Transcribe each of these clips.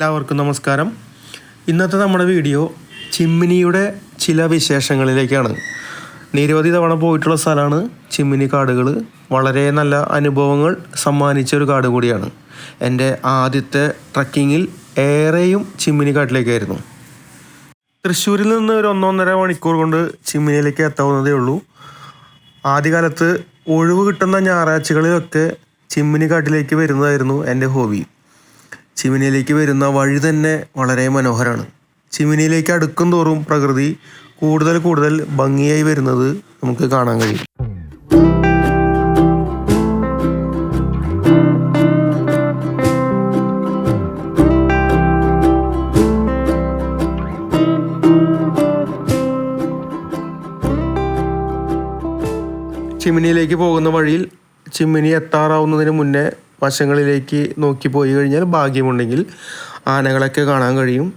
എല്ലാവർക്കും നമസ്കാരം. ഇന്നത്തെ നമ്മുടെ വീഡിയോ ചിമ്മിനിയുടെ ചില വിശേഷങ്ങളിലേക്കാണ്. നിരവധി തവണ പോയിട്ടുള്ള സ്ഥലമാണ് ചിമ്മിനി കാടുകൾ വളരെ നല്ല അനുഭവങ്ങൾ സമ്മാനിച്ച ഒരു കാട് കൂടിയാണ്. എന്റെ ആദ്യത്തെ ട്രക്കിങ്ങിൽ ഏറെയും ചിമ്മിനി കാട്ടിലേക്കായിരുന്നു. തൃശ്ശൂരിൽ നിന്ന് ഒരു ഒന്നൊന്നര മണിക്കൂർ കൊണ്ട് ചിമ്മിനിയിലേക്ക് എത്താവുന്നതേ ഉള്ളൂ. ആദ്യകാലത്ത് ഒഴിവ് കിട്ടുന്ന ഞായറാഴ്ചകളിലൊക്കെ ചിമ്മിനി കാട്ടിലേക്ക് വരുന്നതായിരുന്നു എന്റെ ഹോബി. ചിമ്മിനിയിലേക്ക് വരുന്ന വഴി തന്നെ വളരെ മനോഹരമാണ് ചിമിനിയിലേക്ക് അടുക്കും തോറും പ്രകൃതി കൂടുതൽ കൂടുതൽ ഭംഗിയായി വരുന്നത് നമുക്ക് കാണാൻ കഴിയും. ചിമ്മിനിയിലേക്ക് പോകുന്ന വഴിയിൽ ചിമ്മിനി എത്താറാവുന്നതിന് മുന്നേ വശങ്ങളിലേക്ക് നോക്കി പോയി കഴിഞ്ഞാൽ ഭാഗ്യമുണ്ടെങ്കിൽ ആനകളൊക്കെ കാണാൻ കഴിയും.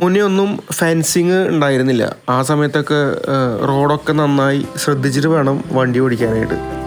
മുന്നേ ഒന്നും ഫെൻസിങ് ഉണ്ടായിരുന്നില്ല. ആ സമയത്തൊക്കെ റോഡൊക്കെ നന്നായി ശ്രദ്ധിച്ചിട്ട് വേണം വണ്ടി ഓടിക്കാനായിട്ട്.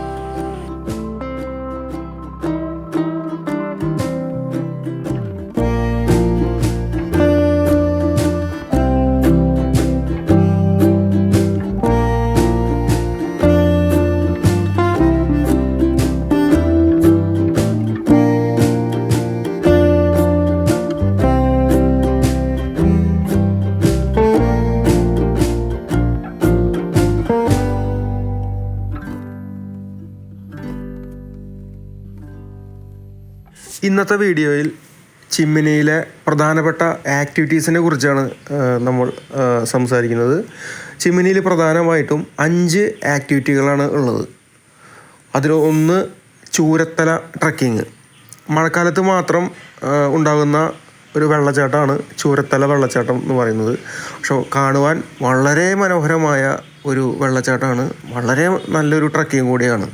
ഇന്നത്തെ വീഡിയോയിൽ ചിമ്മിനിയിലെ പ്രധാനപ്പെട്ട ആക്ടിവിറ്റീസിനെ കുറിച്ചാണ് നമ്മൾ സംസാരിക്കുന്നത്. ചിമ്മിനിയിൽ പ്രധാനമായിട്ടും അഞ്ച് ആക്ടിവിറ്റികളാണ് ഉള്ളത്. അതിൽ ഒന്ന് ചൂരത്തല ട്രക്കിങ് മഴക്കാലത്ത് മാത്രം ഉണ്ടാകുന്ന ഒരു വെള്ളച്ചാട്ടമാണ് ചൂരത്തല വെള്ളച്ചാട്ടം എന്ന് പറയുന്നത്. പക്ഷെ കാണുവാൻ വളരെ മനോഹരമായ ഒരു വെള്ളച്ചാട്ടമാണ്. വളരെ നല്ലൊരു ട്രക്കിങ് കൂടിയാണ്.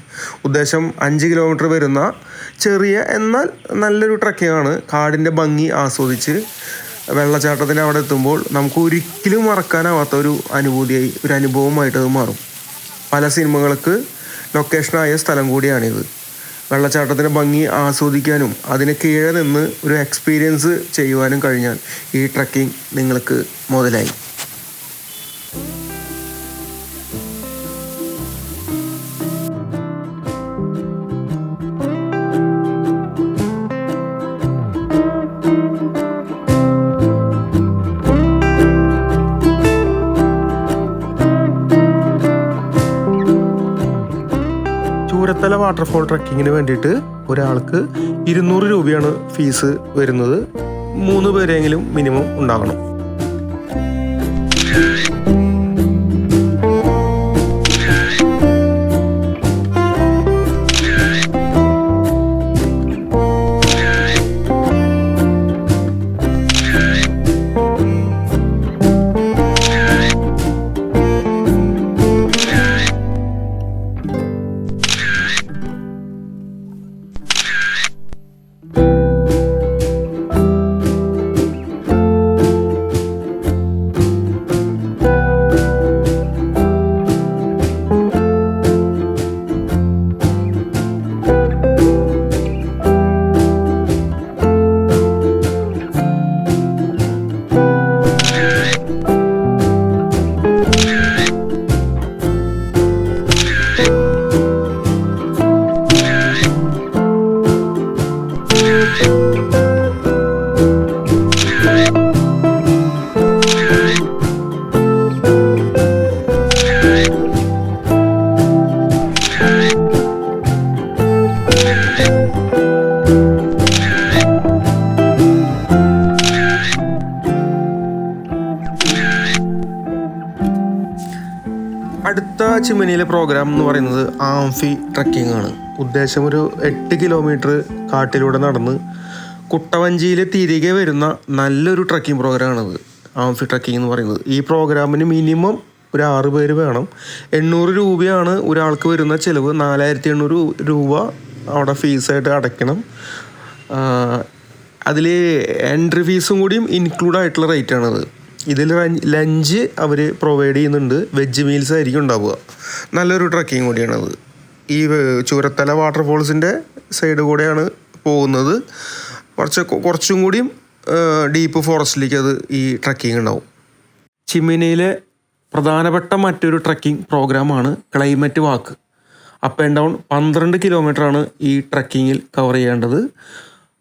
ഉദ്ദേശം അഞ്ച് കിലോമീറ്റർ വരുന്ന ചെറിയ എന്നാൽ നല്ലൊരു ട്രക്കിംഗ് ആണ്. കാടിന്റെ ഭംഗി ആസ്വദിച്ച് വെള്ളച്ചാട്ടത്തിന്റെ അവിടെ എത്തുമ്പോൾ നമുക്ക് ഒരിക്കലും മറക്കാനാവാത്ത ഒരു അനുഭൂതിയായി ഒരു അനുഭവമായിട്ട് അത് മാറും. പല സിനിമകൾക്ക് ലൊക്കേഷനായ സ്ഥലം കൂടിയാണിത്. വെള്ളച്ചാട്ടത്തിന്റെ ഭംഗി ആസ്വദിക്കാനും അതിന് കീഴെ നിന്ന് ഒരു എക്സ്പീരിയൻസ് ചെയ്യുവാനും കഴിഞ്ഞാൽ ഈ ട്രക്കിംഗ് നിങ്ങൾക്ക് മുതലായി. വാട്ടർഫോൾ ട്രക്കിങ്ങിന് വേണ്ടിയിട്ട് ഒരാൾക്ക് ഇരുന്നൂറ് രൂപയാണ് ഫീസ് വരുന്നത്. മൂന്ന് പേരെങ്കിലും മിനിമം ഉണ്ടാകണം. ചിമ്മിനിയിലെ പ്രോഗ്രാം എന്ന് പറയുന്നത് ആംഫി ട്രക്കിംഗ് ആണ്. ഉദ്ദേശം ഒരു എട്ട് കിലോമീറ്റർ കാട്ടിലൂടെ നടന്ന് കുട്ടവഞ്ചിയിൽ തിരികെ വരുന്ന നല്ലൊരു ട്രക്കിംഗ് പ്രോഗ്രാമാണത് ആംഫി ട്രക്കിംഗ് എന്ന് പറയുന്നത്. ഈ പ്രോഗ്രാമിന് മിനിമം ഒരു ആറ് പേര് വേണം. എണ്ണൂറ് രൂപയാണ് ഒരാൾക്ക് വരുന്ന ചിലവ്. നാലായിരത്തി എണ്ണൂറ് രൂപ അവിടെ ഫീസായിട്ട് അടയ്ക്കണം. അതിൽ എൻട്രി ഫീസും കൂടിയും ഇൻക്ലൂഡ് ആയിട്ടുള്ള റേറ്റ് ആണത്. ഇതിൽ ലഞ്ച് അവർ പ്രൊവൈഡ് ചെയ്യുന്നുണ്ട്. വെജ് മീൽസ് ആയിരിക്കും ഉണ്ടാവുക. നല്ലൊരു ട്രക്കിംഗ് കൂടിയാണത്. ഈ ചൂരത്തല വാട്ടർഫോൾസിന്റെ സൈഡ് കൂടെയാണ് പോകുന്നത്. കുറച്ച് കുറച്ചും കൂടിയും ഡീപ്പ് ഫോറസ്റ്റിലേക്ക് അത് ഈ ട്രക്കിംഗ് ഉണ്ടാവും. ചിമ്മിനിയിലെ പ്രധാനപ്പെട്ട മറ്റൊരു ട്രക്കിംഗ് പ്രോഗ്രാമാണ് climate walk up and down പന്ത്രണ്ട് കിലോമീറ്ററാണ് ഈ ട്രക്കിങ്ങിൽ കവർ ചെയ്യേണ്ടത്.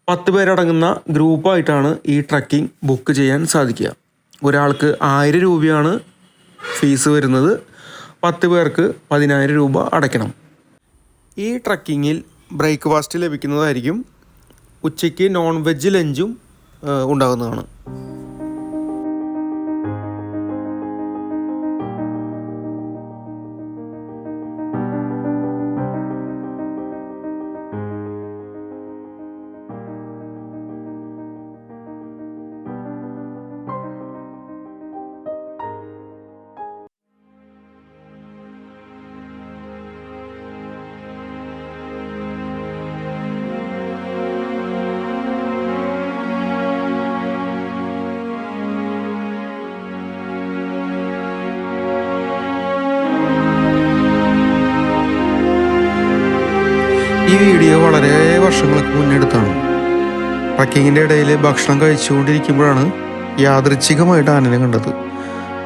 പത്ത് പേരടങ്ങുന്ന ഗ്രൂപ്പായിട്ടാണ് ഈ ട്രക്കിംഗ് ബുക്ക് ചെയ്യാൻ സാധിക്കുക. ഒരാൾക്ക് ആയിരം രൂപയാണ് ഫീസ് വരുന്നത്. പത്ത് പേർക്ക് പതിനായിരം രൂപ അടയ്ക്കണം. ഈ ട്രക്കിങ്ങിൽ ബ്രേക്ക്ഫാസ്റ്റ് ലഭിക്കുന്നതായിരിക്കും ഉച്ചയ്ക്ക് നോൺ വെജ് ലഞ്ചും ഉണ്ടാകുന്നതാണ്. മുന്നെടുത്താണ് ട്രക്കിങ്ങിന്റെ ഇടയിൽ ഭക്ഷണം കഴിച്ചുകൊണ്ടിരിക്കുമ്പോഴാണ് യാദൃച്ഛികമായിട്ട് ആനനെ കണ്ടത്.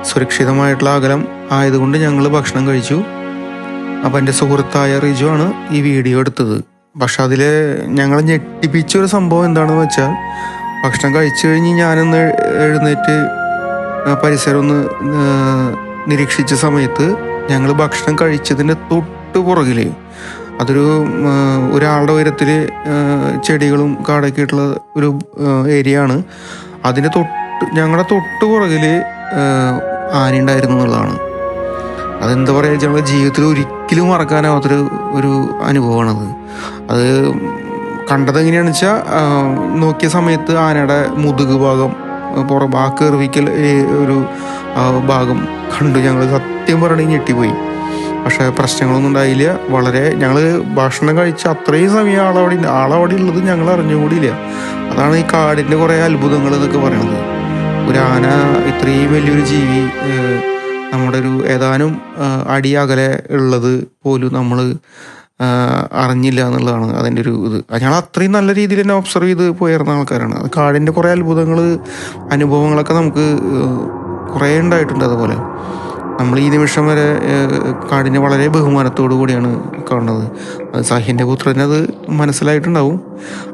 സുരക്ഷിതമായിട്ടുള്ള അകലം ആയതുകൊണ്ട് ഞങ്ങൾ ഭക്ഷണം കഴിച്ചു. അപ്പം എന്റെ സുഹൃത്തായ റിജു ആണ് ഈ വീഡിയോ എടുത്തത്. പക്ഷെ അതിൽ ഞങ്ങളെ ഞെട്ടിപ്പിച്ച ഒരു സംഭവം എന്താണെന്ന് വെച്ചാൽ ഭക്ഷണം കഴിച്ചു കഴിഞ്ഞ് ഞാനൊന്ന് എഴുന്നേറ്റ് പരിസരം ഒന്ന് നിരീക്ഷിച്ച സമയത്ത് ഞങ്ങൾ ഭക്ഷണം കഴിച്ചതിന്റെ തൊട്ട് പുറകിൽ അതൊരു ഒരാളുടെ ഉയരത്തിൽ ചെടികളും കാടൊക്കെ ആയിട്ടുള്ള ഒരു ഏരിയ ആണ്. അതിന്റെ തൊട്ട് ഞങ്ങളുടെ തൊട്ട് പുറകിൽ ആന ഉണ്ടായിരുന്നു എന്നുള്ളതാണ്. അതെന്താ പറയുക ഞങ്ങളുടെ ജീവിതത്തിൽ ഒരിക്കലും മറക്കാനാവാത്തൊരു ഒരു അനുഭവമാണത് അത്. കണ്ടത് എങ്ങനെയാണെന്ന് വെച്ചാൽ നോക്കിയ സമയത്ത് ആനയുടെ മുതുക് ഭാഗം പുറം ആ എറിവിക്കൽ ഒരു ഭാഗം കണ്ടു ഞങ്ങൾ സത്യം പറഞ്ഞു ഞെട്ടിപ്പോയി. പക്ഷേ പ്രശ്നങ്ങളൊന്നും ഉണ്ടായില്ല. വളരെ ഞങ്ങൾ ഭക്ഷണം കഴിച്ച അത്രയും സമയം ആളവിടെ. ആളവിടെ ഉള്ളത് ഞങ്ങൾ അറിഞ്ഞുകൂടിയില്ല. അതാണ് ഈ കാടിന്റെ കുറേ അത്ഭുതങ്ങൾ എന്നൊക്കെ പറയുന്നത് ഒരു ആന ഇത്രയും വലിയൊരു ജീവി നമ്മുടെ ഒരു ഏതാനും അടി അകലെ ഉള്ളത് പോലും നമ്മൾ അറിഞ്ഞില്ല എന്നുള്ളതാണ് അതിന്റെ ഒരു ഇത്. ഞങ്ങൾ അത്രയും നല്ല രീതിയിൽ തന്നെ ഒബ്സർവ് ചെയ്ത് പോയിരുന്ന ആൾക്കാരാണ്. അത് കാടിന്റെ കുറേ അത്ഭുതങ്ങൾ അനുഭവങ്ങളൊക്കെ നമുക്ക് കുറേ ഉണ്ടായിട്ടുണ്ട് അതുപോലെ. നമ്മൾ ഈ നിമിഷം വരെ കാടിനെ വളരെ ബഹുമാനത്തോടു കൂടിയാണ് കാണുന്നത്. അത് സാഹിന്റെ പുത്രന് അത് മനസ്സിലായിട്ടുണ്ടാവും.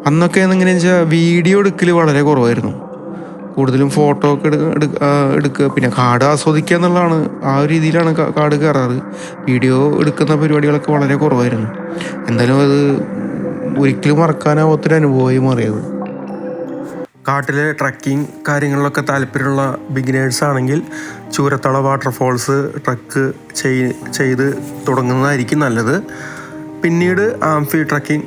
അന്നൊക്കെ എങ്ങനെയാണെന്ന് വെച്ചാൽ വീഡിയോ എടുക്കൽ വളരെ കുറവായിരുന്നു. കൂടുതലും ഫോട്ടോ ഒക്കെ എടുക്കുക എടുക്ക- എടുക്കുക. പിന്നെ കാട് ആസ്വദിക്കുക എന്നുള്ളതാണ് ആ ഒരു രീതിയിലാണ് കാട് കയറാറ്. വീഡിയോ എടുക്കുന്ന പരിപാടികളൊക്കെ വളരെ കുറവായിരുന്നു. എന്തായാലും അത് ഒരിക്കലും മറക്കാനാവാത്തൊരു അനുഭവമായി മാറിയത്. കാട്ടിലെ ട്രക്കിംഗ് കാര്യങ്ങളിലൊക്കെ താല്പര്യമുള്ള ബിഗിനേഴ്സ് ആണെങ്കിൽ ചൂരത്തള വാട്ടർഫോൾസ് ട്രക്ക് ചെയ് ചെയ്ത് തുടങ്ങുന്നതായിരിക്കും നല്ലത്. പിന്നീട് ആംഫി ട്രക്കിംഗ്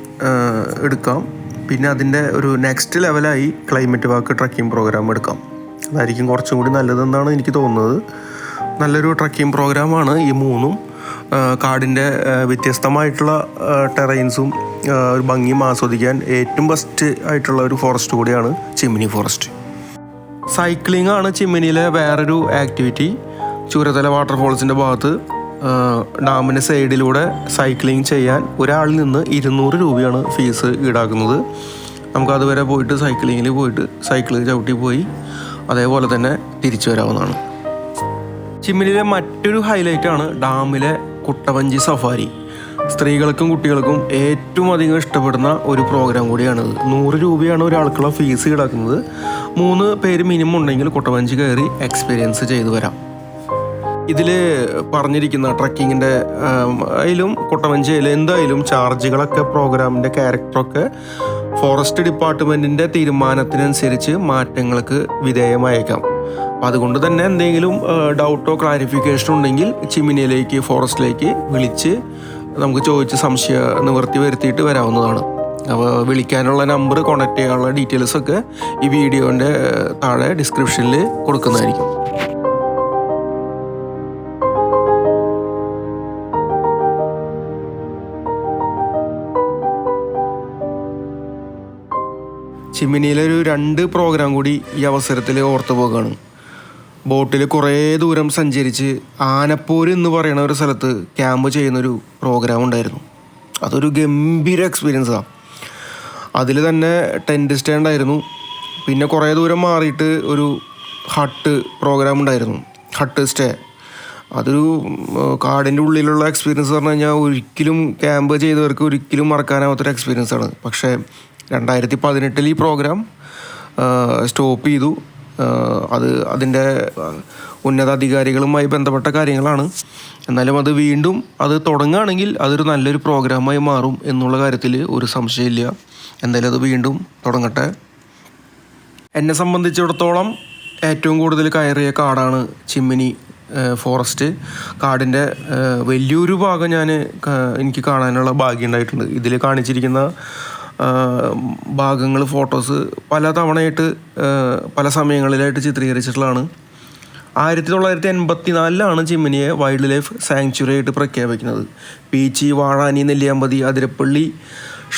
എടുക്കാം. പിന്നെ അതിന്റെ ഒരു നെക്സ്റ്റ് ലെവലായി ക്ലൈമറ്റ് വാക്ക് ട്രക്കിംഗ് പ്രോഗ്രാം എടുക്കാം. അതായിരിക്കും കുറച്ചും കൂടി നല്ലതെന്നാണ് എനിക്ക് തോന്നുന്നത്. നല്ലൊരു ട്രക്കിംഗ് പ്രോഗ്രാമാണ് ഈ മൂന്നും. കാടിന്റെ വ്യത്യസ്തമായിട്ടുള്ള ടെറൈൻസും ഒരു ഭംഗിയും ആസ്വദിക്കാൻ ഏറ്റവും ബെസ്റ്റ് ആയിട്ടുള്ള ഒരു ഫോറസ്റ്റ് കൂടിയാണ് ചിമ്മിനി ഫോറസ്റ്റ് സൈക്ലിംഗ് ആണ് ചിമ്മിനിയിലെ വേറൊരു ആക്ടിവിറ്റി ചൂരത്തല വാട്ടർഫോൾസിന്റെ ഭാഗത്ത് ഡാമിന്റെ സൈഡിലൂടെ സൈക്ലിംഗ് ചെയ്യാൻ ഒരാളിൽ നിന്ന് ഇരുന്നൂറ് രൂപയാണ് ഫീസ് ഈടാക്കുന്നത്. നമുക്ക് അതുവരെ പോയിട്ട് സൈക്ലിങ്ങിൽ പോയിട്ട് സൈക്കിൾ ചവിട്ടി പോയി അതേപോലെ തന്നെ തിരിച്ചു വരാവുന്നതാണ്. ചിമ്മിനിയിലെ മറ്റൊരു ഹൈലൈറ്റാണ് ഡാമിലെ കുട്ടവഞ്ചി സഫാരി സ്ത്രീകൾക്കും കുട്ടികൾക്കും ഏറ്റവും അധികം ഇഷ്ടപ്പെടുന്ന ഒരു പ്രോഗ്രാം കൂടിയാണിത്. നൂറ് രൂപയാണ് ഒരാൾക്കുള്ള ഫീസ് ഈടാക്കുന്നത്. മൂന്ന് പേര് മിനിമം ഉണ്ടെങ്കിൽ കുട്ടവഞ്ചി കയറി എക്സ്പീരിയൻസ് ചെയ്തു വരാം. ഇതിൽ പറഞ്ഞിരിക്കുന്ന ട്രക്കിങ്ങിന്റെ അതിലും കുട്ടവഞ്ചിയിൽ എന്തായാലും ചാർജുകളൊക്കെ പ്രോഗ്രാമിന്റെ ക്യാരക്ടറൊക്കെ ഫോറസ്റ്റ് ഡിപ്പാർട്ട്മെന്റിന്റെ തീരുമാനത്തിനനുസരിച്ച് മാറ്റങ്ങൾക്ക് വിധേയമായേക്കാം. അതുകൊണ്ട് തന്നെ എന്തെങ്കിലും ഡൗട്ടോ ക്ലാരിഫിക്കേഷനോ ഉണ്ടെങ്കിൽ ചിമിനിയിലേക്ക് ഫോറസ്റ്റിലേക്ക് വിളിച്ച് നമുക്ക് ചോദിച്ച് സംശയ നിവൃത്തി വരുത്തിയിട്ട് വരാവുന്നതാണ്. അപ്പോൾ വിളിക്കാനുള്ള നമ്പർ കോൺടാക്ട് ചെയ്യാനുള്ള ഡീറ്റെയിൽസ് ഒക്കെ ഈ വീഡിയോന്റെ താഴെ ഡിസ്ക്രിപ്ഷനിൽ കൊടുക്കുന്നതായിരിക്കും. ചിമ്മിനിയിലൊരു രണ്ട് പ്രോഗ്രാം കൂടി ഈ അവസരത്തിൽ ഓർത്തു പോകുകയാണ് ബോട്ടിൽ കുറേ ദൂരം സഞ്ചരിച്ച് ആനപ്പോര് എന്ന് പറയുന്ന ഒരു സ്ഥലത്ത് ക്യാമ്പ് ചെയ്യുന്നൊരു പ്രോഗ്രാം ഉണ്ടായിരുന്നു. അതൊരു ഗംഭീര എക്സ്പീരിയൻസാണ് അതിൽ തന്നെ ടെന്റ് സ്റ്റാൻഡ് ആയിരുന്നു. പിന്നെ കുറേ ദൂരം മാറിയിട്ട് ഒരു ഹട്ട് പ്രോഗ്രാം ഉണ്ടായിരുന്നു. ഹട്ട് സ്റ്റേ അതൊരു കാടിന്റെ ഉള്ളിലുള്ള എക്സ്പീരിയൻസ് പറഞ്ഞു കഴിഞ്ഞാൽ ഒരിക്കലും ക്യാമ്പ് ചെയ്തവർക്ക് ഒരിക്കലും മറക്കാനാവാത്തൊരു എക്സ്പീരിയൻസ് ആണ്. പക്ഷേ രണ്ടായിരത്തി പതിനെട്ടിൽ ഈ പ്രോഗ്രാം സ്റ്റോപ്പ് ചെയ്തു. അത് അതിന്റെ ഉന്നതാധികാരികളുമായി ബന്ധപ്പെട്ട കാര്യങ്ങളാണ്. എന്നാലും അത് വീണ്ടും അത് തുടങ്ങുകയാണെങ്കിൽ അതൊരു നല്ലൊരു പ്രോഗ്രാമായി മാറും എന്നുള്ള കാര്യത്തിൽ ഒരു സംശയമില്ല. എന്തായാലും അത് വീണ്ടും തുടങ്ങട്ടെ. എന്നെ സംബന്ധിച്ചിടത്തോളം ഏറ്റവും കൂടുതൽ കയറിയ കാടാണ് ചിമ്മിനി ഫോറസ്റ്റ്. കാടിന്റെ വലിയൊരു ഭാഗം ഞാൻ എനിക്ക് കാണാനുള്ള ഭാഗ്യം ഉണ്ടായിട്ടുണ്ട്. ഇതിൽ കാണിച്ചിരിക്കുന്ന ഭാഗങ്ങൾ ഫോട്ടോസ് പല തവണയായിട്ട് പല സമയങ്ങളിലായിട്ട് ചിത്രീകരിച്ചിട്ടുള്ളതാണ്. ആയിരത്തി തൊള്ളായിരത്തി എൺപത്തി നാലിലാണ് ചിമ്മിനിയെ വൈൽഡ് ലൈഫ് സാങ്ച്വറി ആയിട്ട് പ്രഖ്യാപിക്കുന്നത്. പീച്ചി വാഴാനി നെല്ലിയാമ്പതി അതിരപ്പള്ളി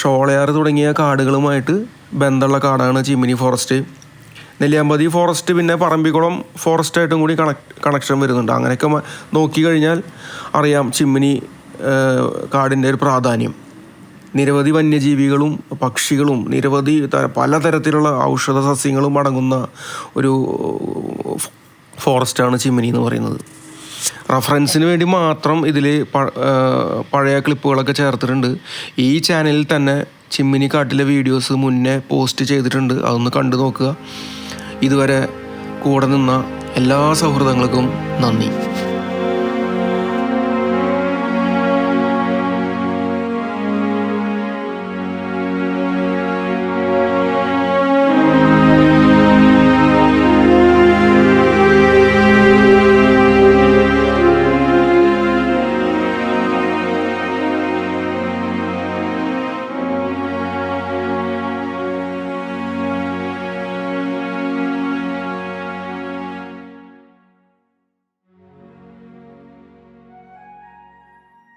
ഷോളയാർ തുടങ്ങിയ കാടുകളുമായിട്ട് ബന്ധമുള്ള കാടാണ് ചിമ്മിനി ഫോറസ്റ്റ്. നെല്ലിയാമ്പതി ഫോറസ്റ്റ് പിന്നെ പറമ്പിക്കുളം ഫോറസ്റ്റായിട്ടും കൂടി കണക്ട് കണക്ഷൻ വരുന്നുണ്ട്. അങ്ങനെയൊക്കെ നോക്കിക്കഴിഞ്ഞാൽ അറിയാം ചിമ്മിനി കാടിന്റെ ഒരു പ്രാധാന്യം. നിരവധി വന്യജീവികളും പക്ഷികളും നിരവധി പലതരത്തിലുള്ള ഔഷധ സസ്യങ്ങളും അടങ്ങുന്ന ഒരു ഫോറസ്റ്റാണ് ചിമ്മിനി എന്ന് പറയുന്നത്. റഫറൻസിന് വേണ്ടി മാത്രം ഇതിൽ പഴയ ക്ലിപ്പുകളൊക്കെ ചേർത്തിട്ടുണ്ട്. ഈ ചാനലിൽ തന്നെ ചിമ്മിനി കാട്ടിലെ വീഡിയോസ് മുന്നേ പോസ്റ്റ് ചെയ്തിട്ടുണ്ട്. അതൊന്ന് കണ്ടു നോക്കുക. ഇതുവരെ കൂടെ നിന്ന എല്ലാ സൗഹൃദങ്ങൾക്കും നന്ദി.